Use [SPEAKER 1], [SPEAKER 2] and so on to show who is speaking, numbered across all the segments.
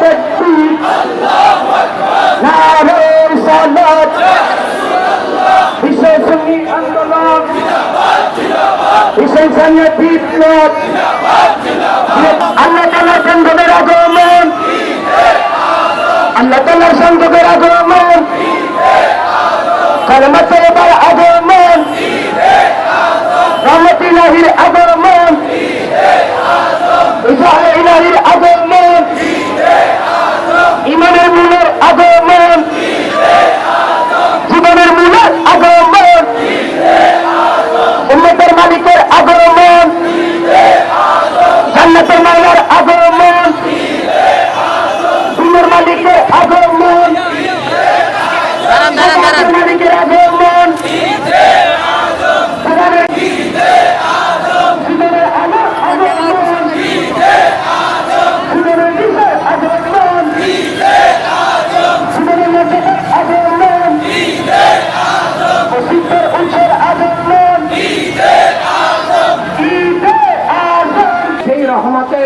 [SPEAKER 1] তাকবীর নারে সালাত বিশ্ব সুন্নি আন্দোলন বিশ্ব সামনে বিপ্লব আল্লাহ তালা সংসদের আগমন আল্লাহ তালার সংসদের আগমন কালমাতে এবার আগমন রহমত ইলাহির আগমন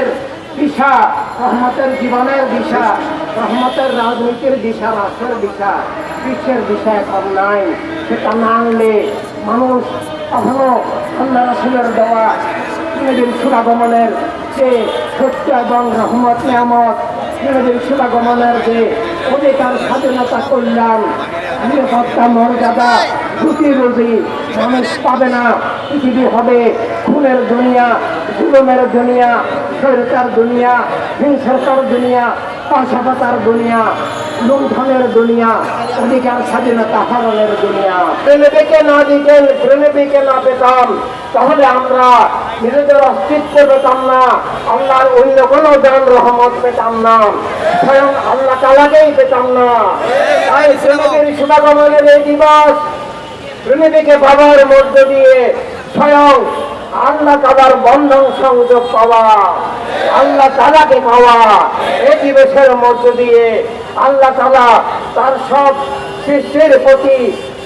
[SPEAKER 2] রহমতের দিশা, রহমতের জীবনের দিশা, রহমতের রাজনীতির দিশা রাষ্ট্রের দিশা, বিশ্বের দিশা এখন নাই। সেটা না আনলে মানুষ এখনও আল্লাহ রাসুলের দেওয়া নবীর সুরাগমনের যে সত্য এবং রহমত, নিয়ামত নবীর সুরাগমনের যে অধিকার, স্বাধীনতা, কল্যাণ, নিরাপত্তা, মর্যাদা রুটি রুজি মানুষ পাবে না, পৃথিবী হবে খুনের দুনিয়া, জুলুমের দুনিয়া স্বৈরতার দুনিয়া হিংসতার দুনিয়া, পাশাপাতার দুনিয়া, লুণ্ঠনের দুনিয়া, অধিকার স্বাধীনতা হরণের দুনিয়া। প্রেমেকে না দিতেন প্রেমেকে না পেতাম, তাহলে আমরা নিজেদের অস্তিত্ব পেতাম না, আল্লাহর অন্য কোনো দান রহমত পেতাম না, স্বয়ং আল্লাহ তালাকেই পেতাম না। তাই প্রেমের শুভাগমনের এই দিবস প্রেমিকে বাবার মধ্য দিয়ে স্বয়ং আল্লাহ তালার বন্ধন সংযোগ পাওয়া, আল্লাহ তালাকে পাওয়া এই দিবসের মধ্য দিয়ে আল্লাহ তালা তার সব সৃষ্টির প্রতি,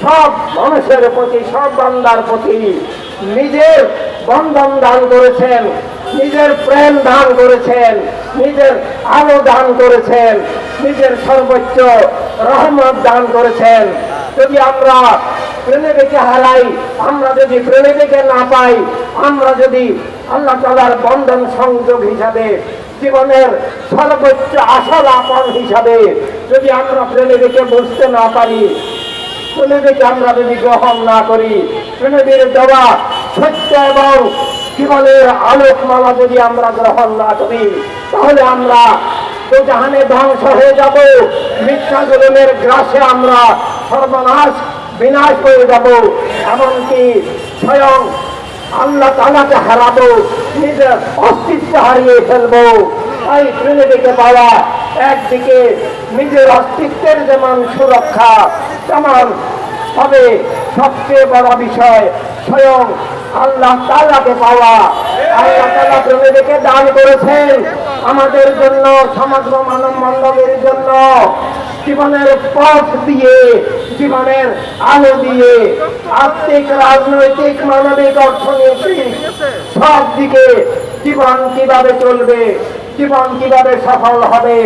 [SPEAKER 2] সব মানুষের প্রতি, সব বান্দার প্রতি নিজের বন্ধন দান করেছেন, নিজের প্রেম দান করেছেন, নিজের আলো দান করেছেন, নিজের সর্বোচ্চ রহমত দান করেছেন। যদি আমরা প্রেমিকে হারাই, আমরা যদি প্রেমিকে না পাই, আমরা যদি আল্লাহ তালার বন্ধন সংযোগ হিসাবে, জীবনের সর্বোচ্চ আসল আপন হিসাবে যদি আমরা প্রেমিকে বুঝতে না পারি প্রেমিকে আমরা যদি গ্রহণ না করি প্রেমিকের দেওয়া সত্য এবং জীবনের আলোকমালা যদি আমরা গ্রহণ না করি, তাহলে আমরা তো জাহানে ধ্বংস হয়ে যাব, মিথ্যা জলমের গ্রাসে আমরা সর্বনাশ বিনাশ হয়ে যাব। এমনকি স্বয়ং আল্লাহ তালাকে হারাবো, নিজের অস্তিত্ব হারিয়ে ফেলব। তাই প্রেমিকে পাওয়া একদিকে নিজের অস্তিত্বের যেমন সুরক্ষা, তেমন তবে সবচেয়ে বড় বিষয় স্বয়ং আল্লাহ তালাকে পাওয়া। আল্লাহ তালা প্রেমিকে দান করেছেন আমাদের জন্য সমগ্র মানব মণ্ডলের জন্য। জীবনের পথ দিয়ে, জীবনের আলো দিয়ে আর্থিক রাজনৈতিক, মানবিক অর্থনৈতিক সব দিকে জীবন কীভাবে চলবে, জীবন কীভাবে সফল হবে,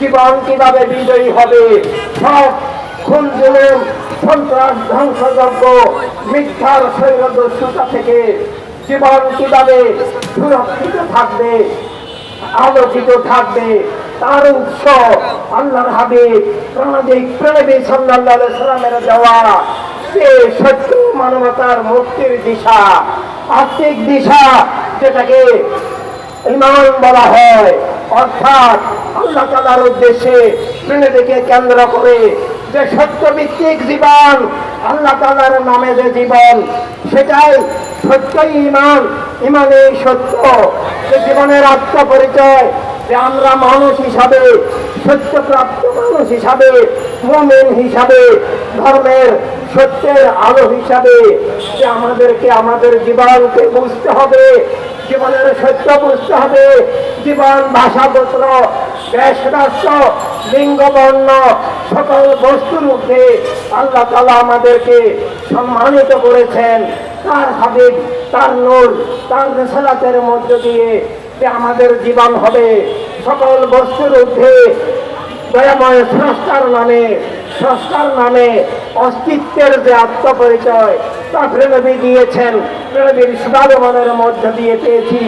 [SPEAKER 2] জীবন কীভাবে বিজয়ী হবে, সব খুন জুলুম সন্ত্রাস, ধ্বংসযজ্ঞ, মিথ্যার শৈলদস্যুতা থেকে জীবন কীভাবে সুরক্ষিত থাকবে আলোকিত থাকবে। তার উৎস আল্লাহর হাবিব প্রাণিক প্রেমী আলাইহি সাল্লামের দেওয়া সে সত্য মানবতার মুক্তির দিশা আর্থিক দিশা যেটাকে ইমান বলা হয়। অর্থাৎ আল্লাহ তালার উদ্দেশ্যে প্রেমীকে কেন্দ্র করে যে সত্যভিত্তিক জীবন, আল্লাহ তালার নামে যে জীবন, সেটাই সত্যই ইমান। ইমানেই সত্য। যে জীবনের আত্মপরিচয় যে আমরা মানুষ হিসাবে, সত্যপ্রাপ্ত মানুষ হিসাবে, মোমেন হিসাবে, ধর্মের সত্যের আলো হিসাবে যে আমাদেরকে আমাদের জীবনকে বুঝতে হবে, জীবনের সত্য বুঝতে হবে। জীবন ভাষা গোত্র দেশ রাষ্ট্র লিঙ্গ বর্ণ সকল বস্তুর মধ্যে আল্লাহ তালা আমাদেরকে সম্মানিত করেছেন। তার হাবিব, তার নূর, তার নেশালাতের মধ্য দিয়ে যে আমাদের জীবন হবে, সকল বস্তুর মধ্যে দয়াময় স্রষ্টার নামে স্রষ্টার নামে অস্তিত্বের যে আত্মপরিচয়, তা প্রেমী দিয়েছেন। প্রেমীর সুদাগমনের মধ্য দিয়ে পেয়েছি।